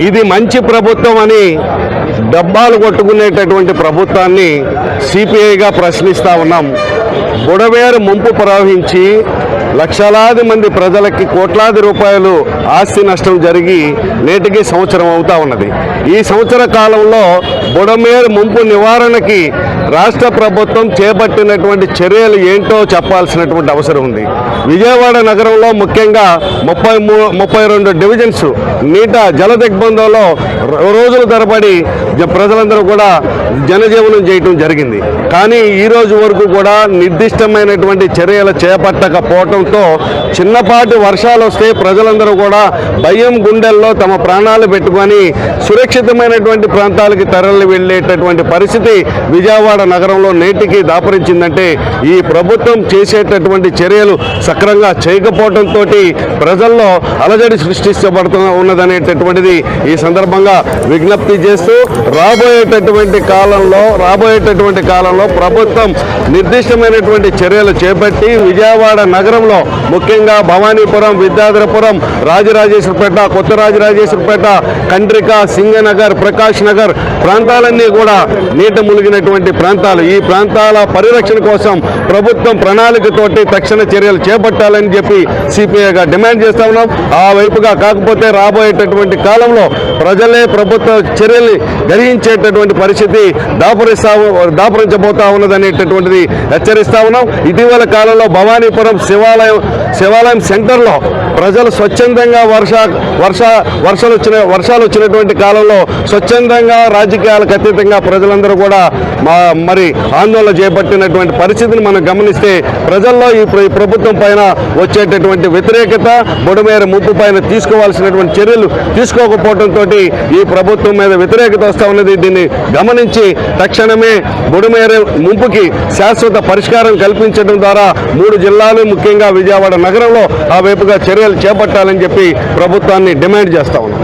ఇది మంచి ప్రభుత్వం అని డబ్బాలు కొట్టుకునేటటువంటి ప్రభుత్వాన్ని సిపిఐగా ప్రశ్నిస్తూ ఉన్నాం. బుడవేరు ముంపు ప్రవహించి లక్షలాది మంది ప్రజలకి కోట్లాది రూపాయలు ఆస్తి నష్టం జరిగి నేటికి సంవత్సరం అవుతా ఉన్నది. ఈ సంవత్సర కాలంలో బుడమేరు ముంపు నివారణకి రాష్ట్ర ప్రభుత్వం చేపట్టినటువంటి చర్యలు ఏంటో చెప్పాల్సినటువంటి అవసరం ఉంది. విజయవాడ నగరంలో ముఖ్యంగా ముప్పై మూ ముప్పై రెండు డివిజన్స్ నీట జల దిగ్బంధంలో రో- రోజుల తరబడి ప్రజలందరూ కూడా జనజీవనం చేయటం జరిగింది. కానీ ఈ రోజు వరకు కూడా నిర్దిష్టమైనటువంటి చర్యలు చేపట్టకపోవటం చేపట్టకపోవడంతో చిన్నపాటి వర్షాలు వస్తే ప్రజలందరూ కూడా భయం గుండెల్లో తమ ప్రాణాలు పెట్టుకొని సురక్షితమైనటువంటి ప్రాంతాలకి తరలి వెళ్ళేటటువంటి పరిస్థితి విజయవాడ నగరంలో నేటికి దాపరించిందంటే ఈ ప్రభుత్వం చేసేటటువంటి చర్యలు సక్రంగా చేయకపోవడంతో ప్రజల్లో అలజడి సృష్టించబడుతూ ఉన్నదనేటటువంటిది ఈ సందర్భంగా విజ్ఞప్తి చేస్తూ రాబోయేటటువంటి కాలంలో రాబోయేటటువంటి కాలంలో ప్రభుత్వం నిర్దిష్టమైనటువంటి చర్యలు చేపట్టి విజయవాడ నగరంలో No. ముఖ్యంగా భవానీపురం విద్యాధరపురం రాజరాజేశ్వరపేట కొత్త రాజరాజేశ్వరపేట కండ్రిక సింగనగర్ ప్రకాష్ నగర్ ప్రాంతాలన్నీ కూడా నీట మునిగినటువంటి ప్రాంతాలు. ఈ ప్రాంతాల పరిరక్షణ కోసం ప్రభుత్వం ప్రణాళికతోటి తక్షణ చర్యలు చేపట్టాలని చెప్పి సిపిఐగా డిమాండ్ చేస్తా ఉన్నాం. ఆ వైపుగా కాకపోతే రాబోయేటటువంటి కాలంలో ప్రజలే ప్రభుత్వ చర్యల్ని గ్రహించేటటువంటి పరిస్థితి దాపరిస్తా దాపరించబోతా ఉన్నదనేటటువంటిది హెచ్చరిస్తా ఉన్నాం. ఇటీవల కాలంలో భవానీపురం శివాలయం శివాలయం సెంటర్లో ప్రజలు స్వచ్ఛందంగా వర్ష వర్ష వర్షాలు వచ్చిన వర్షాలు వచ్చినటువంటి కాలంలో స్వచ్ఛందంగా రాజకీయాలకు అతీతంగా ప్రజలందరూ కూడా మరి ఆందోళన చేపట్టినటువంటి పరిస్థితిని మనం గమనిస్తే ప్రజల్లో ఈ ప్రభుత్వం పైన వచ్చేటటువంటి వ్యతిరేకత బుడమేర ముప్పు పైన తీసుకోవాల్సినటువంటి చర్యలు తీసుకోకపోవడంతో ఈ ప్రభుత్వం మీద వ్యతిరేకత వస్తూ ఉన్నది. దీన్ని గమనించి తక్షణమే బుడమేర ముంపుకి శాశ్వత పరిష్కారం కల్పించడం ద్వారా మూడు జిల్లాలు ముఖ్యంగా విజయవాడ నగరంలో ఆ వైపుగా చర్యలు చేపట్టాలని చెప్పి ప్రభుత్వాన్ని డిమాండ్ చేస్తా ఉన్నాం.